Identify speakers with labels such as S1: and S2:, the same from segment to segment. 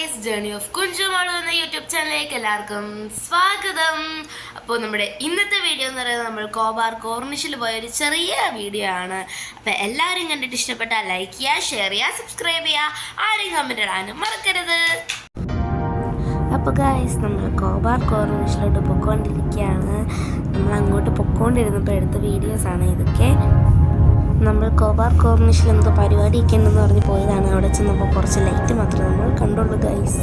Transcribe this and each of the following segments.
S1: Guys journey of കുഞ്ചുമാളു എന്ന YouTube ചാനലിലേക്ക് എല്ലാവർക്കും സ്വാഗതം. അപ്പോൾ നമ്മുടെ ഇന്നത്തെ വീഡിയോ എന്ന് പറയുന്നത് നമ്മൾ കോബാർ കോർണിഷിൽ പോയ ഒരു ചെറിയ വീഡിയോ ആണ്. അപ്പോൾ എല്ലാവരും കണ്ടിട്ട് ഇഷ്ടപ്പെട്ടാൽ ലൈക്ക് ചെയ്യുക ഷെയർ ചെയ്യുക സബ്സ്ക്രൈബ് ചെയ്യുക. ആരെയും കമന്റ് ഇടാനും മറക്കരുത്. അപ്പോൾ ഗൈസ് നമ്മൾ കോബാർ കോർണിഷിലോട്ട് പൊക്കോണ്ടിരിക്കുകയാണ് നമ്മൾ അങ്ങോട്ട് പൊക്കോണ്ടിരുന്നപ്പോൾ എടുത്ത വീഡിയോസാണ് ഇതൊക്കെ. നമ്മൾ കോബാർ കോർണിഷിൽ എന്തോ പരിപാടിയൊക്കെ ഉണ്ടെന്ന് പറഞ്ഞ് പോയതാണ്. അവിടെ ചെന്നപ്പോൾ കുറച്ച് ലൈറ്റ് മാത്രമേ നമ്മൾ കണ്ടുള്ളൂ ഗൈസ്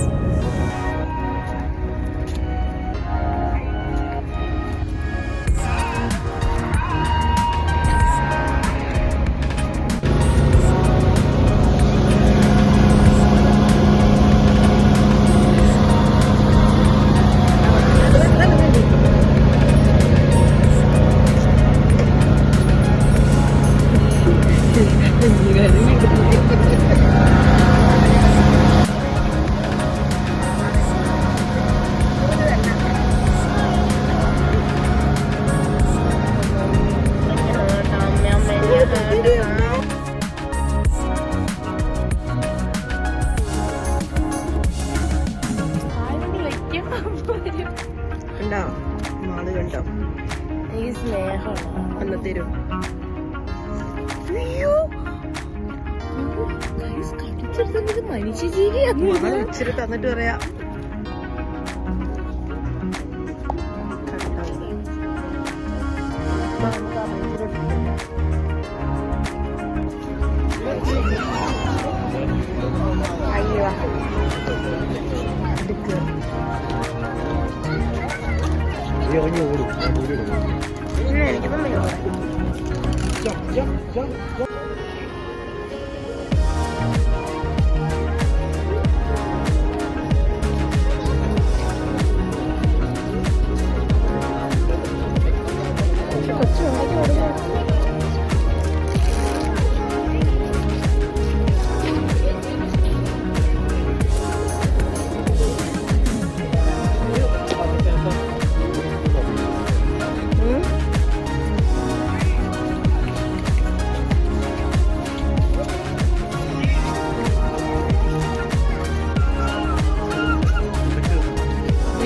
S2: കണ്ടോ?
S1: ഈ സ്നേഹമാണ്
S2: മാൾ ഇച്ചിരി തന്നിട്ട് പറയാ.
S1: എനിക്കൊന്നും വയ്യ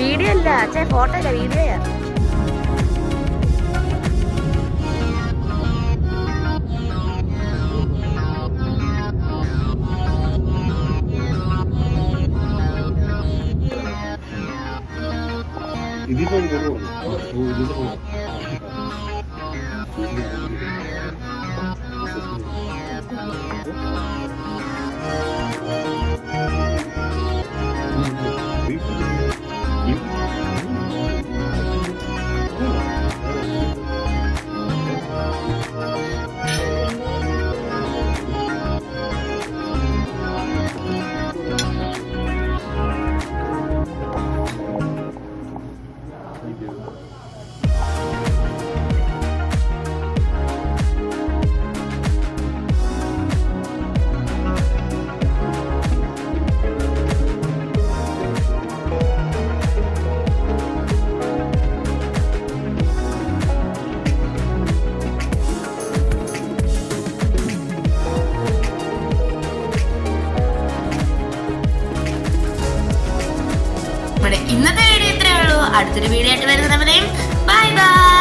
S1: വീഡിയോ അല്ല ചേ ഫോട്ടോ അല്ല വീഡിയോയാ
S3: ഇതിപ്പോ നമ്മുടെ ഇന്നത്തെ വീഡിയോ ഇത്രയേ ഉള്ളൂ. അടുത്തൊരു വീഡിയോ ആയിട്ട് വരുന്നവരെയും ബൈ ബൈ